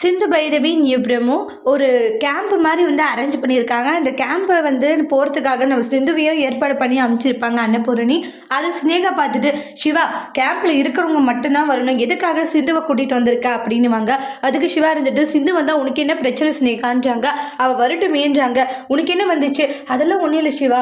சிந்து பைரவி நியூப்ரமு ஒரு கேம்ப் மாதிரி வந்து அரேஞ்ச் பண்ணியிருக்காங்க. அந்த கேம்பை வந்து போகிறதுக்காக நம்ம சிந்துவையும் ஏற்பாடு பண்ணி அமைச்சிருப்பாங்க அன்னபூரணி. அதை ஸ்னேகா பார்த்துட்டு சிவா கேம்பில் இருக்கிறவங்க மட்டும்தான் வரணும். எதுக்காக சிந்துவை கூட்டிகிட்டு வந்திருக்க? அப்படின்னுவாங்க. அதுக்கு சிவா இருந்துட்டு சிந்து வந்தால் உனக்கு என்ன பிரச்சனை ஸ்னேகான்றாங்க அவள் வரட்டுமேன்றாங்க. உனக்கு என்ன வந்துச்சு? அதெல்லாம் ஒன்றும் இல்லை சிவா.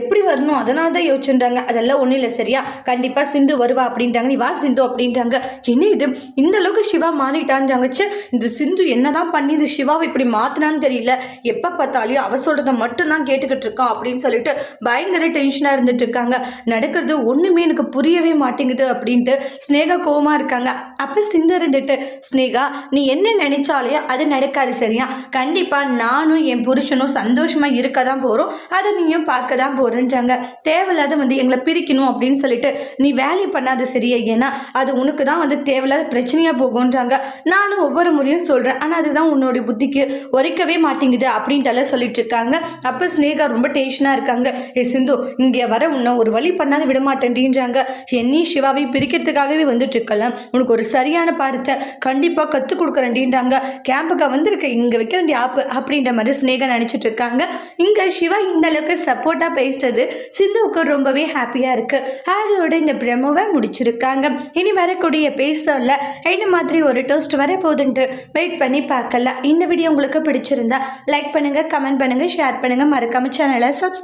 எப்படி வரணும்? அதனால தான் யோசிச்சுன்றாங்க. அதெல்லாம் ஒன்றும் இல்லை. சரியா? கண்டிப்பாக சிந்து வருவா அப்படின்றாங்க நீ வா சிந்து அப்படின்றாங்க என்ன இது? இந்த அளவுக்கு சிவா மாறிட்டான்றாங்க. இந்த சிந்து என்னதான் பண்ணி இது சிவாவை இப்படி மாத்தினான்னு தெரியல. எப்போ பார்த்தாலும் அவ சொல்கிறத மட்டும்தான் கேட்டுக்கிட்டு இருக்கா அப்படின்னு சொல்லிட்டு பயங்கர டென்ஷனாக இருந்துட்டு இருக்காங்க. நடக்கிறது ஒன்றுமே எனக்கு புரியவே மாட்டேங்குது அப்படின்ட்டு ஸ்னேகா கோவமா இருக்காங்க. அப்போ சிந்து இருந்துட்டு ஸ்னேகா நீ என்ன நினைச்சாலே அது நடக்காது சரியா? கண்டிப்பாக நானும் என் புருஷனும் சந்தோஷமா இருக்க தான் போகிறோம் அதை நீயும் பார்க்க தான் போகிறேன்றாங்க தேவையில்லாத வந்து எங்களை பிரிக்கணும் அப்படின்னு சொல்லிட்டு நீ வேலையை பண்ணாத சரியா? ஏன்னா அது உனக்கு தான் வந்து தேவையில்லாத பிரச்சனையாக போகும்ன்றாங்க. நானும் ஒவ்வொரு முறையும் சொல்கிறேன் ஆனால் அதுதான் உன்னோட புத்திக்கு உரைக்கவே மாட்டேங்குது அப்படின்ட்டுலாம் சொல்லிட்டு இருக்காங்க அப்போ ஸ்னேகா ரொம்ப டென்ஷனாக இருக்காங்க. ஏ சிந்து இங்கே வர உன்னை ஒரு வழி பண்ணாத விட மாட்டேன்றாங்க என்னி சிவாவை பிரிக்கிறதுக்காகவே வந்துட்டு இருக்கலாம் உனக்கு ஒரு சரியான பாடத்தை கண்டிப்பாக கற்றுக் கொடுக்குறேன்றாங்க கேம்புக்கு வந்திருக்க இங்கே வைக்க வேண்டிய ஆப்பு அப்படின்ற மாதிரி ஸ்னேகா நினச்சிட்டு இருக்காங்க இங்கே சிவா இந்த அளவுக்கு சப்போர்ட்டாக பேசுறது சிந்துவுக்கு ரொம்பவே ஹாப்பியாக இருக்குது அதோட இந்த பிரமோவை முடிச்சிருக்காங்க. இனி வரக்கூடிய பேசல. என்ன மாதிரி ஒரு டோஸ்ட் வர போகுதுன்ட்டு வெயிட் பண்ணி பார்க்கலாம். இந்த வீடியோ உங்களுக்கு பிடிச்சிருந்தா லைக் பண்ணுங்கள் கமெண்ட் பண்ணுங்கள் ஷேர் பண்ணுங்கள் மறக்காம சேனலை சப்ஸ்